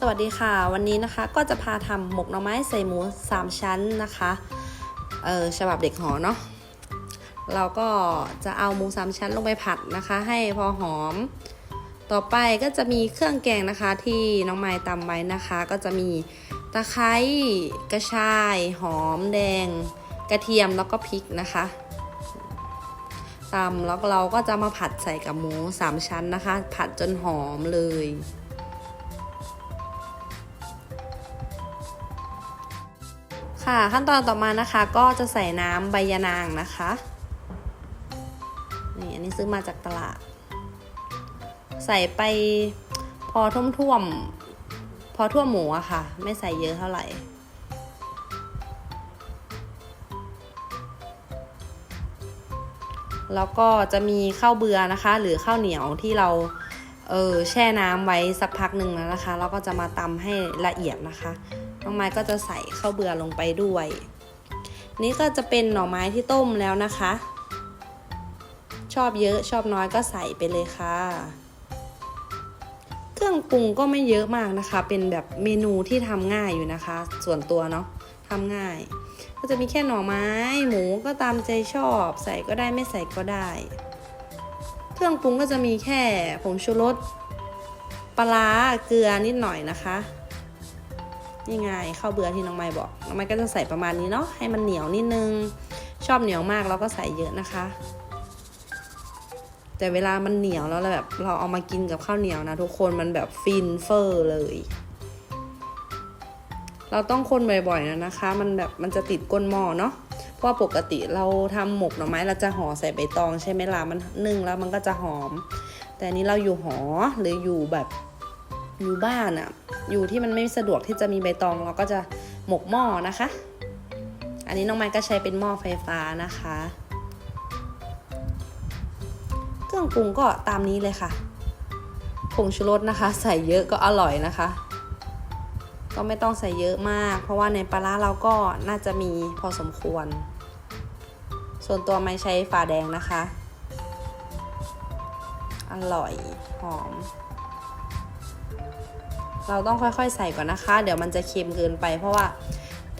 สวัสดีค่ะ วันนี้นะคะก็จะพาทำหมกหน่อไม้ใส่หมู 3 ชั้นนะคะเออฉบับเด็กหอเนาะเราก็จะเอาหมู 3 ชั้นลงไปผัดนะคะ ให้พอหอม ต่อไปก็จะมีเครื่องแกงนะคะที่น้องไม้ตำไว้นะคะ ก็จะมีตะไคร้กระชาย หอมแดง กระเทียมแล้วก็พริกนะคะตำแล้วเราก็จะมาผัดใส่กับหมู 3 ชั้นนะคะ ผัดจนหอมเลย ค่ะ ขั้นตอนต่อมานะคะก็จะใส่น้ำใบยะนางนะคะนี่อันนี้ซื้อมาจากตลาด ใส่ไปพอท่วมท่วมๆพอท่วมหมูอะค่ะ ไม่ใส่เยอะเท่าไหร่แล้วก็จะมีข้าวเบือนะคะ หรือข้าวเหนียวที่เราเออแช่น้ำไว้สักพักหนึ่งแล้วนะคะ แล้วก็จะมาตำให้ละเอียดนะคะ น้องไม้ก็จะใส่ข้าวเบื่อลงไปด้วย นี่ก็จะเป็นหน่อไม้ที่ต้มแล้วนะคะ ชอบเยอะชอบน้อยก็ใส่ไปเลยค่ะ เครื่องปรุงก็ไม่เยอะมากนะคะ เป็นแบบเมนูที่ทำง่ายอยู่นะคะ ส่วนตัวเนาะทำง่าย ก็จะมีแค่หน่อไม้ หมูก็ตามใจชอบ ใส่ก็ได้ไม่ใส่ก็ได้ เครื่องปรุงก็จะมีแค่ผงชูรสปลาร้าเกลือนิดหน่อยนะคะ นี่ไงข้าวเบื่อที่น้องไม้บอกน้องไม้ก็จะใส่ประมาณนี้เนาะให้มันเหนียวนิดนึง ชอบเหนียวมากเราก็ใส่เยอะนะคะ แต่เวลามันเหนียวแล้วแบบเราเอามากินกับข้าวเหนียวนะทุกคนมันแบบฟินเฟอร์เลย เราต้องคนบ่อยๆนะนะคะ มันแบบมันจะติดก้นหม้อเนาะเพราะว่าปกติเราทำหมกหน่อไม้เราจะห่อใส่ใบตองใช่ไหมล่ะมันนึ่งแล้วมันก็จะหอม แต่นนี้เราอยู่หอหรืออยู่แบบ อยู่บ้านอะอยู่ที่มันไม่สะดวกที่จะมีใบตองเราก็จะหมกหม้อนะคะ อันนี้น้องไม้ก็ใช้เป็นหม้อไฟฟ้านะคะ เครื่องปรุงก็ตามนี้เลยค่ะผงชูรสนะคะ ใส่เยอะก็อร่อยนะคะ ก็ไม่ต้องใส่เยอะมาก เพราะว่าในปลาร้าเราก็น่าจะมีพอสมควร ส่วนตัวไม่ใช้ฝาแดงนะคะ อร่อยหอม เราต้องค่อยๆใส่ก่อนนะคะ เดี๋ยวมันจะเค็มเกินไป เพราะว่า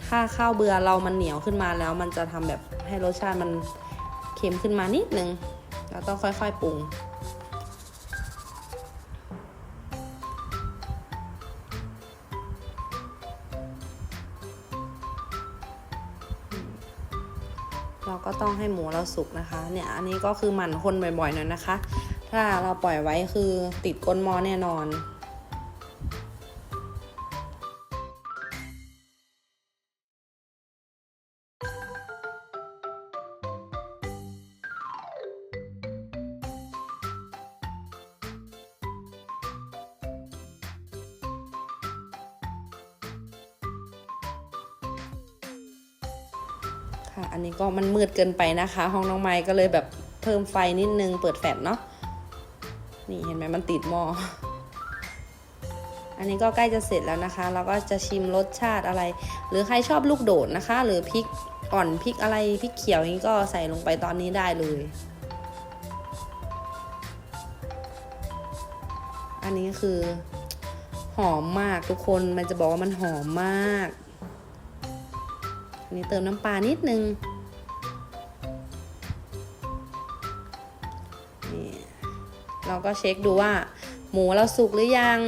ถ้าข้าวเบือเรามันเหนียวขึ้นมาแล้ว มันจะทำแบบให้รสชาติมันเค็มขึ้นมานิดนึง เราต้องค่อยๆปรุงเราก็ต้องให้หมูเราสุกนะคะ เนี่ยอันนี้ก็คือหมั่นคนบ่อยๆหน่อยนะคะ ถ้าเราปล่อยไว้คือติดก้นหม้อแน่นอน ค่ะ อันนี้ก็มันมืดเกินไปนะคะ ห้องน้องไม้ก็เลยแบบเพิ่มไฟนิดนึง เปิดแฟลชเนาะ นี่เห็นไหมมันติดหม้อ อันนี้ก็ใกล้จะเสร็จแล้วนะคะ เราก็จะชิมรสชาติอะไร หรือใครชอบลูกโดดนะคะ หรือพริกอ่อนพริกอะไรพริกเขียวอย่างนี้ก็ใส่ลงไปตอนนี้ได้เลย อันนี้คือหอมมากทุกคน มันจะบอกว่ามันหอมมาก นนี้เติมน้ำปลานิดนึงนี่เราก็เช็คดูว่า หมูเราสุกหรือยัง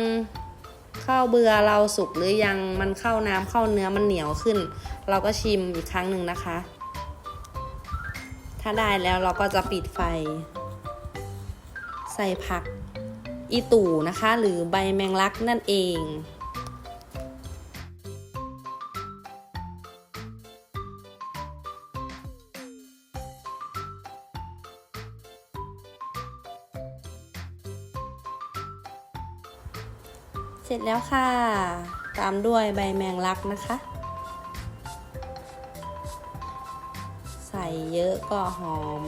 ข้าวเบือเราสุกหรือยังมันเข้าน้ำเข้าเนื้อมันเหนียวขึ้น เราก็ชิมอีกครั้งหนึ่งนะคะ ถ้าได้แล้วเราก็จะปิดไฟ ใส่ผักอีตู่นะคะ หรือใบแมงลักนั่นเอง ร็จแล้วค่ะ ตามด้วยใบแมงลักนะคะ ใส่เยอะก็หอม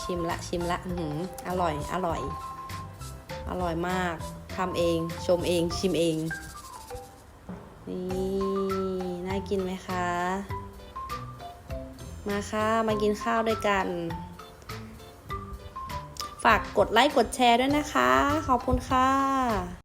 ชิมละชิมละอื้อหืออร่อย อร่อย อร่อยมากทำเองชมเองชิมเอง นี่ น่ากินไหมคะ มาค่ะ มากินข้าวด้วยกัน ฝากกดไลค์กดแชร์ด้วยนะคะ ขอบคุณค่ะ